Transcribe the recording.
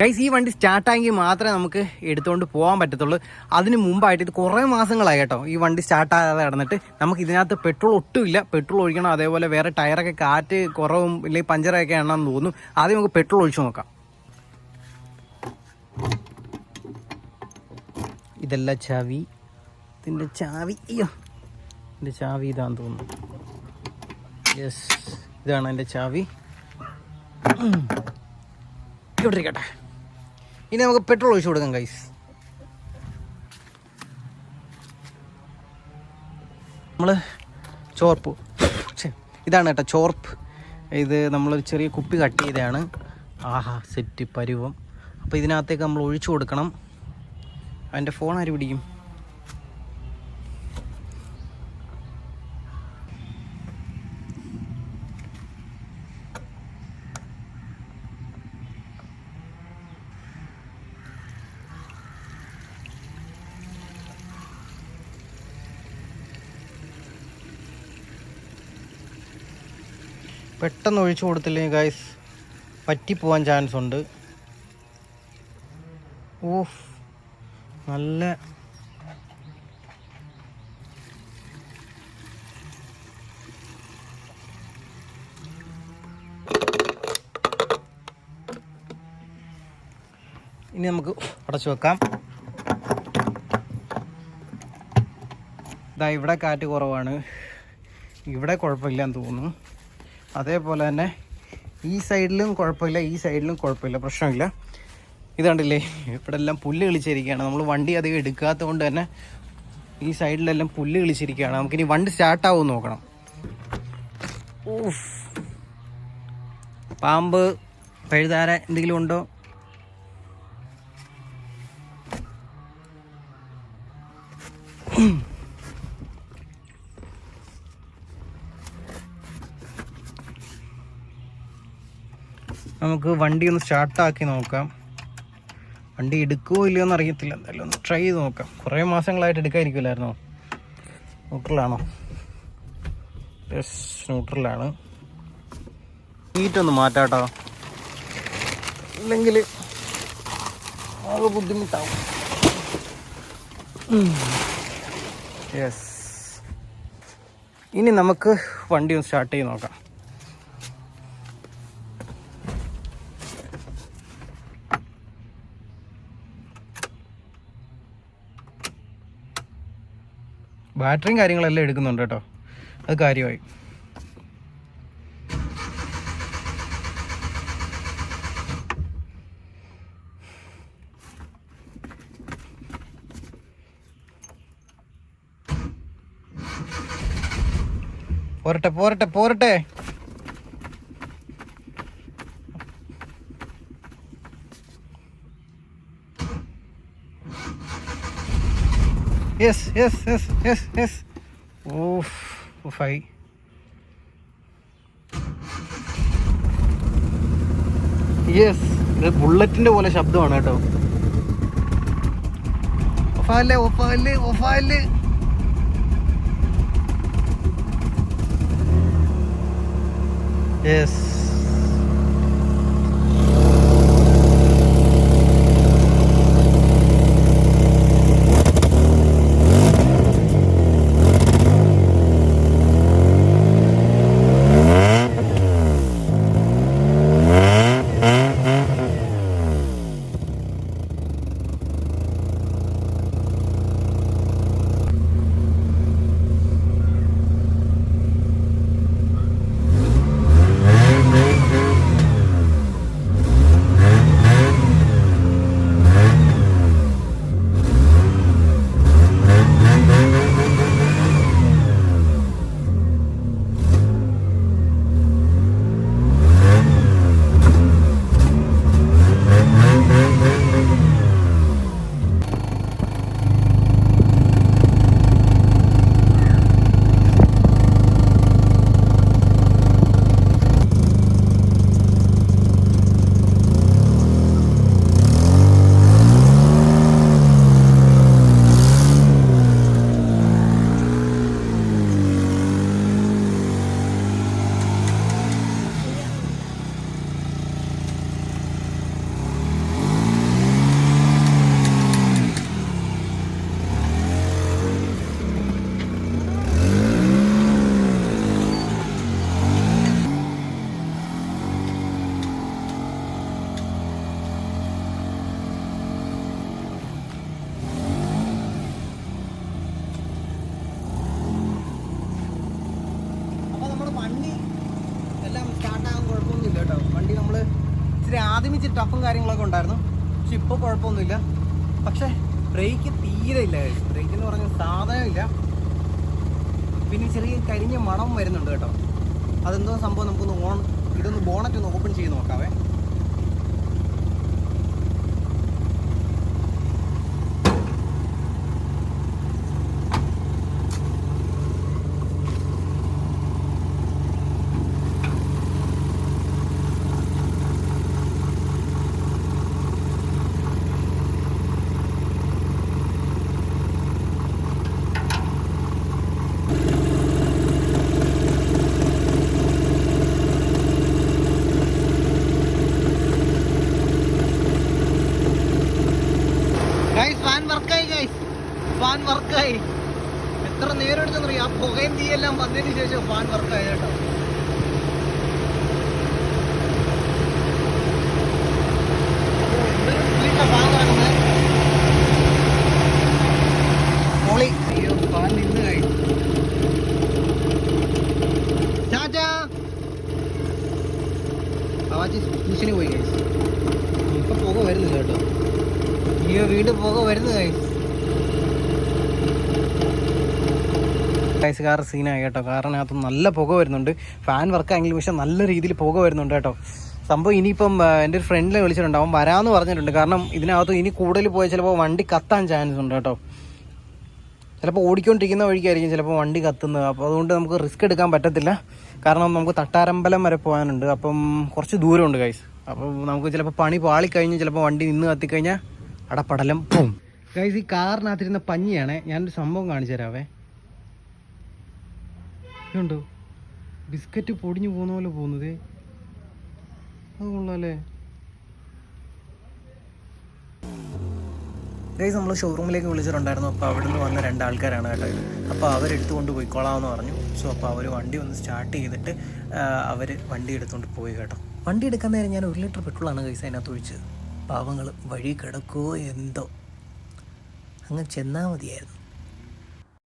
Guys ഈ വണ്ടി സ്റ്റാർട്ടായെങ്കിൽ മാത്രമേ നമുക്ക് എടുത്തുകൊണ്ട് പോകാൻ പറ്റത്തുള്ളൂ. അതിന് മുമ്പായിട്ട് ഇത് കുറേ മാസങ്ങളായി കേട്ടോ. ഈ വണ്ടി സ്റ്റാർട്ടാകാതെ കിടന്നിട്ട് നമുക്ക് ഇതിനകത്ത് പെട്രോൾ ഒട്ടുമില്ല. പെട്രോൾ ഒഴിക്കണം. അതേപോലെ വേറെ ടയറൊക്കെ കാറ്റ് കുറവും ഇല്ലെങ്കിൽ പഞ്ചറൊക്കെ ആണെന്ന് തോന്നുന്നു. ആദ്യം നമുക്ക് പെട്രോൾ ഒഴിച്ചു നോക്കാം. ഇതല്ല ചാവി. ഇതിന്റെ ചാവി. ചാവി ഇതാന്ന് തോന്നുന്നു. യെസ് ഇതാണ് എന്റെ ചാവി. ഇവിടെ ഇനി നമുക്ക് പെട്രോൾ ഒഴിച്ചു കൊടുക്കാം ഗൈസ് നമ്മൾ ചോർപ്പ്. ഇതാണ് കേട്ടോ ചോർപ്പ്. ഇത് നമ്മളൊരു ചെറിയ കുപ്പി കട്ട് ചെയ്തതാണ്. ആഹാ സെറ്റ് പരുവം. അപ്പോൾ ഇതിനകത്തേക്ക് നമ്മൾ ഒഴിച്ചു കൊടുക്കണം. അതിന്റെ ഫോൺ ആര് പിടിക്കും? പെട്ടെന്ന് ഒഴിച്ചു കൊടുത്തില്ലെങ്കിൽ ഗൈസ് പറ്റിപ്പോവാൻ ചാൻസ് ഉണ്ട്. ഓഫ് നല്ല ഇനി നമുക്ക് അടച്ചു വെക്കാം. ഇതാ ഇവിടെ കാറ്റ് കുറവാണ്. ഇവിടെ കുഴപ്പമില്ലെന്ന് തോന്നുന്നു. അതേപോലെ തന്നെ ഈ സൈഡിലും കുഴപ്പമില്ല ഈ സൈഡിലും കുഴപ്പമില്ല പ്രശ്നമില്ല. ഇത് കണ്ടില്ലേ ഇവിടെ എല്ലാം പുല്ല് കളിച്ചിരിക്കുകയാണ്. നമ്മൾ വണ്ടി അധികം എടുക്കാത്തത് കൊണ്ട് തന്നെ ഈ സൈഡിലെല്ലാം പുല്ല് കളിച്ചിരിക്കുകയാണ്. നമുക്കിനി വണ്ടി സ്റ്റാർട്ടാവും നോക്കണം. പാമ്പ് പഴുതാര എന്തെങ്കിലും ഉണ്ടോ? നമുക്ക് വണ്ടി ഒന്ന് സ്റ്റാർട്ടാക്കി നോക്കാം. വണ്ടി എടുക്കുമോ ഇല്ലയോ എന്ന് അറിയത്തില്ല എന്തായാലും ഒന്ന് ട്രൈ ചെയ്ത് നോക്കാം. കുറേ മാസങ്ങളായിട്ട് എടുക്കാതിരിക്കില്ലായിരുന്നോ ന്യൂട്രലാണോ യെസ് ന്യൂട്രലാണ് ഹീറ്റൊന്ന് മാറ്റാട്ടോ. അല്ലെങ്കിൽ ആകെ ബുദ്ധിമുട്ടാവും. യെസ് ഇനി നമുക്ക് വണ്ടി ഒന്ന് സ്റ്റാർട്ട് ചെയ്ത് നോക്കാം. ബാറ്ററിയും കാര്യങ്ങളെല്ലാം എടുക്കുന്നുണ്ട് കേട്ടോ. അത് കാര്യമായി. പോരട്ടെ പോരട്ടെ പോരട്ടെ. Yes yes yes yes yes off ഓഫായി യെസ് ഇത് ബുള്ളറ്റിന്റെ പോലെ ശബ്ദമാണ് കേട്ടോ. ഒഫാൽ ഒഫാൽ ഒഫാൽ. യെസ് ഇച്ചിരി ആദ്യം ഇച്ചിരി ടഫും കാര്യങ്ങളൊക്കെ ഉണ്ടായിരുന്നു. പക്ഷെ ഇപ്പോൾ കുഴപ്പമൊന്നുമില്ല. പക്ഷേ ബ്രേക്ക് തീരെ ഇല്ല ബ്രേക്ക് എന്ന് പറഞ്ഞ സാധനമില്ല പിന്നെ ചെറിയ കരിഞ്ഞ മണം വരുന്നുണ്ട് കേട്ടോ. അതെന്തോ സംഭവം നമുക്കൊന്ന് ഓൺ ഇതൊന്ന് ബോണറ്റ് ഒന്ന് ഓപ്പൺ ചെയ്ത് നോക്കാവേ ഗൈസ് ഫാൻ വർക്കായി ഗൈസ് ഫാൻ വർക്കായി എത്ര നേരം എടുത്തെന്നറിയാം? ആ പുകയും തീയെല്ലാം വന്നതിന് ശേഷം ഫാൻ വർക്കായി കേട്ടോ എന്തൊരു സ്പീഡിലാ ഫാൻ കറങ്ങുന്നത്. മോളി അയ്യോ ഫാൻ നിന്ന് കഴി ചാച്ചാ ആവാജി മിഷന് പോയി ഗൈസ് ഇപ്പൊ പുക വരുന്നില്ല കേട്ടോ അയ്യോ വീണ്ടും പുക വരുന്നു ഗൈസ് കാർ സീനായി കേട്ടോ. കാരണം കാറിനകത്ത് നല്ല പുക വരുന്നുണ്ട്. ഫാൻ വർക്കായെങ്കിലും പക്ഷെ നല്ല രീതിയിൽ പുക വരുന്നുണ്ട് കേട്ടോ. സംഭവം ഇനിയിപ്പം എന്റെ ഒരു ഫ്രണ്ടിനെ വിളിച്ചിട്ടുണ്ട്. അവൻ വരാമെന്ന് പറഞ്ഞിട്ടുണ്ട്. കാരണം ഇതിനകത്ത് ഇനി കൂടുതൽ പോയാൽ ചിലപ്പോൾ വണ്ടി കത്താൻ ചാൻസ് ഉണ്ട് കേട്ടോ. ചിലപ്പോൾ ഓടിക്കൊണ്ടിരിക്കുന്ന വഴിക്കായിരിക്കും ചിലപ്പോൾ വണ്ടി കത്തുന്നത്. അപ്പോൾ അതുകൊണ്ട് നമുക്ക് റിസ്ക് എടുക്കാൻ പറ്റത്തില്ല. കാരണം നമുക്ക് തട്ടാരമ്പലം വരെ പോകാനുണ്ട്. അപ്പം കുറച്ച് ദൂരമുണ്ട് ഗൈസ് അപ്പം നമുക്ക് ചിലപ്പോൾ പണി പാളിക്കഴിഞ്ഞ് ചിലപ്പോൾ വണ്ടി നിന്ന് കത്തിക്കഴിഞ്ഞാൽ അടപ്പടലം പോവും ഗൈസ് ഈ കാറിനകത്തിരുന്ന പഞ്ഞിയാണ് ഞാനൊരു സംഭവം കാണിച്ചു തരാവേ. ഇതുണ്ടോ? ബിസ്ക്കറ്റ് പൊടിഞ്ഞു പോകുന്ന പോലെ പോകുന്നത്. അത് കൊള്ളാല്ലേ? ഗൈസ് നമ്മൾ ഷോറൂമിലേക്ക് വിളിച്ചിട്ടുണ്ടായിരുന്നു. അപ്പോൾ അവിടെ നിന്ന് വന്ന രണ്ടാൾക്കാരാണ് കേട്ടോ അപ്പോൾ അവരെടുത്ത് കൊണ്ട് പോയിക്കോളാമെന്ന് പറഞ്ഞു. സോ അപ്പോൾ അവർ വണ്ടി ഒന്ന് സ്റ്റാർട്ട് ചെയ്തിട്ട് അവർ വണ്ടി എടുത്തുകൊണ്ട് പോയി കേട്ടോ. വണ്ടി എടുക്കാൻ നേരം ഞാൻ ഒരു ലിറ്റർ പെട്രോളാണ് ഗൈസ് അതിനകത്ത് ഒഴിച്ചത്. പാവങ്ങൾ വഴി കിടക്കുമോ എന്തോ. അങ്ങ് ചെന്നാൽ മതിയായിരുന്നു.